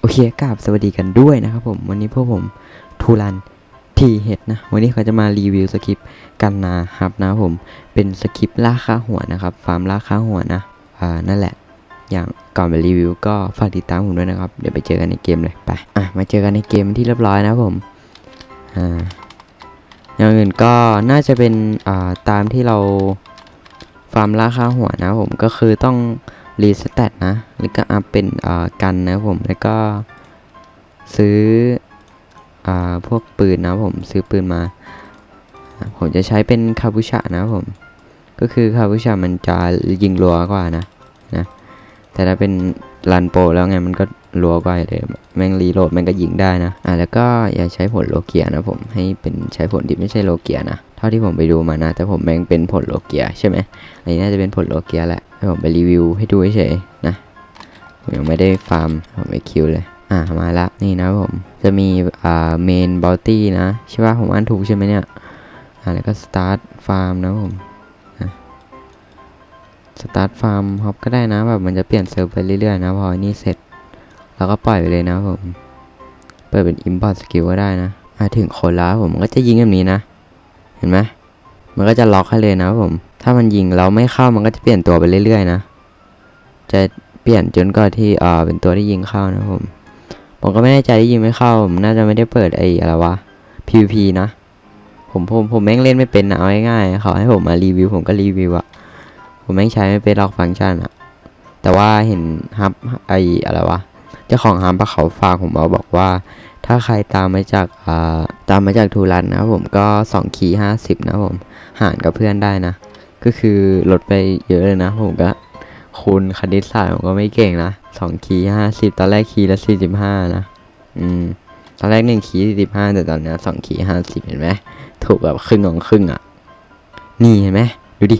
โอเคกราบสวัสดีกันด้วยนะครับผม วันนี้พวกผมทูรันทีเห็ดนะ วันนี้เขาจะมารีวิวสคริปต์กันนาฮับนะผม เป็นสคริปต์ล่าค่าหัวนะครับ ฟาร์มล่าค่าหัวนะ อ่า นั่นแหละ อย่างก่อนไปรีวิวก็ฝากติดตามผมด้วยนะครับ เดี๋ยวไปเจอกันในเกมเลย ไป อะ มาเจอกันในเกมที่เรียบร้อยนะผม อ่า อย่างอื่นก็น่าจะเป็น อ่า ตามที่เราฟาร์มล่าค่าหัวนะผม ก็คือต้อง รีสแตทนะ แล้วก็อัพเป็นกันนะผม แล้วก็ซื้ออพวกปืนนะผมซื้อปืนมา ผมจะใช้เป็นคาบูชานะผม ก็คือคาบูชามันจะยิงรัวกว่านะนะ แต่ถ้าเป็นรันโปรแล้วไงมันก็รัวกว่าเลยแม่งรีโหลดมันก็ยิงได้นะ อ่าแล้วก็อย่าใช้ผลโลเกียนะผมให้เป็นใช้ผลที่ไม่ใช่โลเกียนะ เท่าที่ผมไปดูมานะ แต่ผมแม่งเป็นผลโลเกียใช่ไหมอันนี้น่าจะเป็นผลโลเกียแหละให้ผมไปรีวิวให้ดูเฉยๆนะผมยังไม่ได้ฟาร์มผมไปคิวเลย อ่ามาละนี่นะผมจะมีอ่าเมนบ o ลตี้นะใช่ป่ะผมอ่านถูกใช่ไหมเนี่ยอ่าแล้วก็สตาร์ทฟาร์มนะผมสตาร์ทฟาร์มฮอปก็ได้นะแบบมันจะเปลี่ยนเซิร์ฟไปเรื่อยๆนะพออันนี้เสร็จเราก็ปล่อยไปเลยนะผม เปิดเป็น import skill ก็ได้นะมาถึงคนแล้วผมก็จะยิงแบบนี้นะ เห็นไหมมันก็จะล็อกให้เลยนะผม ถ้ามันยิงเราไม่เข้ามันก็จะเปลี่ยนตัวไปเรื่อยๆนะ จะเปลี่ยนจนกว่าที่อ่าเป็นตัวที่ยิงเข้านะผม ผมก็ไม่แน่ใจที่ยิงไม่เข้าผมน่าจะไม่ได้เปิดไอ้อะไรวะ PVP นะ ผมผมผมแม่งเล่นไม่เป็นนะเอาง่ายๆเขาให้ผมมารีวิวผมก็รีวิวอะผมแม่งใช้ไม่เป็นล็อกฟังก์ชันอะแต่ว่าเห็นฮับไอ้อะไรวะ เจ้าของฮับเขาฝากผมมาบอกว่า ถ้าใครตามมาจากาตามมาจากทูรันนะครับผมก็2คีย์ห้าสิบนะผมหารกับเพื่อนได้นะ ก็คือลดไปเยอะเลยนะผมก็คูณคณิตศาสตร์ผมก็ไม่เก่งนะสองคีย์ห้าสิบตอนแรกคีย์ละสี่สิบห้านะอืมตอนแรกหนึ่งคีย์สี่สิบห้าแต่ตอนนี้สองคีย์ห้าสิบเห็นไหมถูกแบบครึ่งของครึ่งอะ นี่เห็นไหมดูดิ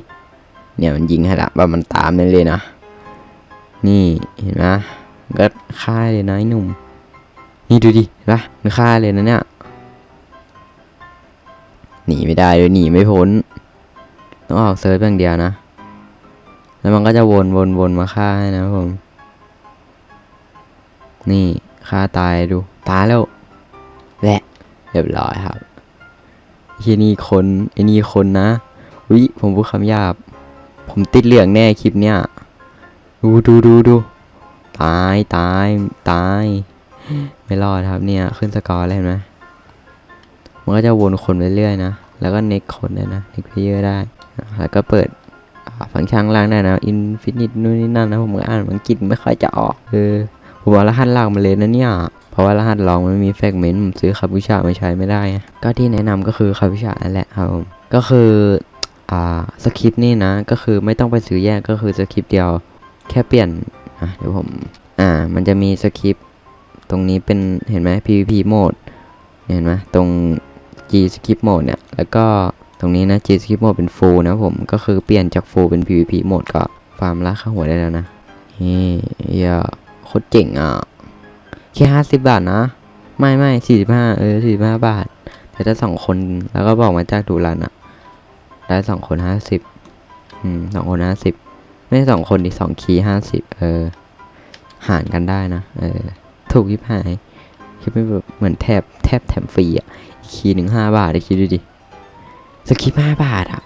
เนี่ยมันยิงให้ละแบบมันตามนั่นเลยนะ นี่เห็นไหมก็ฆ่าเลยนะไอ้หนุ่ม นี่ดูดิเห็นปะมันฆ่าเลยนะเนี่ยหนีไม่ได้เลยหนีไม่พ้นต้องออกเซิร์ฟอย่างเดียวนะ แล้วมันก็จะวนวนวนมาฆ่าให้นะครับผม นี่ฆ่าตายดู ตายแล้วแหละเรียบร้อยครับทีนี่คนไอ้นี่คนนะวิผมพูดคำหยาบ ผมติดเหลืองแน่คลิปเนี้ยดูดูดูดูตายตายตาย ไม่รอดครับเนี่ยขึ้นสกอร์แล้วเห็นไหมมันก็จะวนคนไปเรื่อยนะ แล้วก็เน็กคนได้นะเน็กเพเยอร์ได้ แล้วก็เปิดอ่าฟังก์ชันล่างได้นะอินฟินิตนู่นนี่นั่นนะผมอ่านมันกินไม่ค่อยจะออกเออผมเอารหัสล่างมาเลยนะเนี่ย เพราะว่ารหัสรองมันมีแฟกเมนต์ผมซื้อคาบูชามาใช้ไม่ได้ ก็ที่แนะนำก็คือคาบูชานั่นแหละครับผมก็คืออ่าสคริปต์นี่นะก็คือไม่ต้องไปซื้อแยกก็คือสคริปต์เดียวแค่เปลี่ยนอะเดี๋ยวผมอ่ามันจะมีสคริปต์ ตรงนี้เป็นเห็นไหม PVP โหมดเห็นไหมตรง G skip mode เนี่ย แล้วก็ตรงนี้นะ G skip mode เป็น full นะผม ก็คือเปลี่ยนจาก full เป็น PVP mode ก็ฟาร์มล่าค่าหัวได้แล้วนะ นี่เหี้ยโคตรเจ๋งอะ แค่ห้าสิบบาทนะ ไม่ไม่สี่สิบห้าเออสี่สิบห้าบาท แต่ถ้าสองคนแล้วก็บอกมาจากดูรันอะได้สองคนห้าสิบอืมสองคนห้าสิบไม่ใช่สองคนดิสองคีห้าสิบเออ หารกันได้นะ เออ ถูกยิบหายคิดไม่แบบเหมือนแทบแทบแถมฟรีอะอีกคีหนึ่งห้าบาทไอ้คิดดูดิสคริปห้าบาทอะ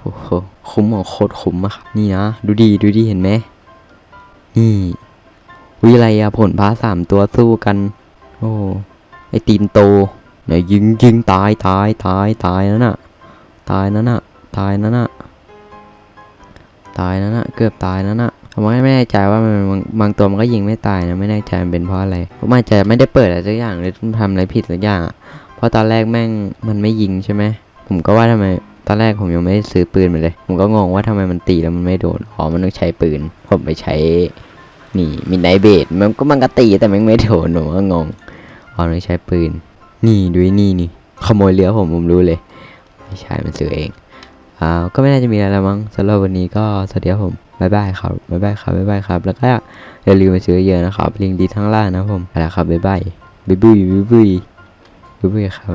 โอ้โหคุ้มของโคตรคุ้มอะครับนี่นะดูดีดูดีเห็นไหมนี่วิไรอะผลพาสามตัวสู้กัน โอ้ไอตีนโตเนี่ยยิงยิงตายตายตายตายนั่นน่ะตายนั่นน่ะตายนั่นน่ะตายนั่นน่ะเกือบตายนั่นน่ะ ผมก็ไม่แน่ใจว่ามันบางบางตัวมันก็ยิงไม่ตายนะไม่แน่ใจมันเป็นเพราะอะไรผมอาจจะไม่ได้เปิดอะไรสักอย่างหรือทำอะไรผิดสักอย่างอะเพราะตอนแรกแม่งมันไม่ยิงใช่ไหมผมก็ว่าทำไมตอนแรกผมยังไม่ได้ซื้อปืนมาเลย ผมก็งงว่าทำไมมันตีแล้วมันไม่โดนอ๋อมันต้องใช้ปืน ผมไปใช้นี่มินไนเบดมันก็มันก็ตีแต่มันไม่โดนผมก็งงอ๋อต้องใช้ปืน นี่ดูไอ้นี่นี่ขโมยเรือผมผมรู้เลยไม่ใช่มันซื้อเอง อ่าก็ไม่น่าจะมีอะไรแล้วมั้งสำหรับวันนี้ก็สวัสดีครับผมบายบายครับบายบายครับบายบายครับ แล้วก็อย่าลืมมาซื้อเยอะนะครับลิงก์ดีทั้งล่างนะผมไปแล้วครับบายบายบุยบุยบุยบุยบุยครับ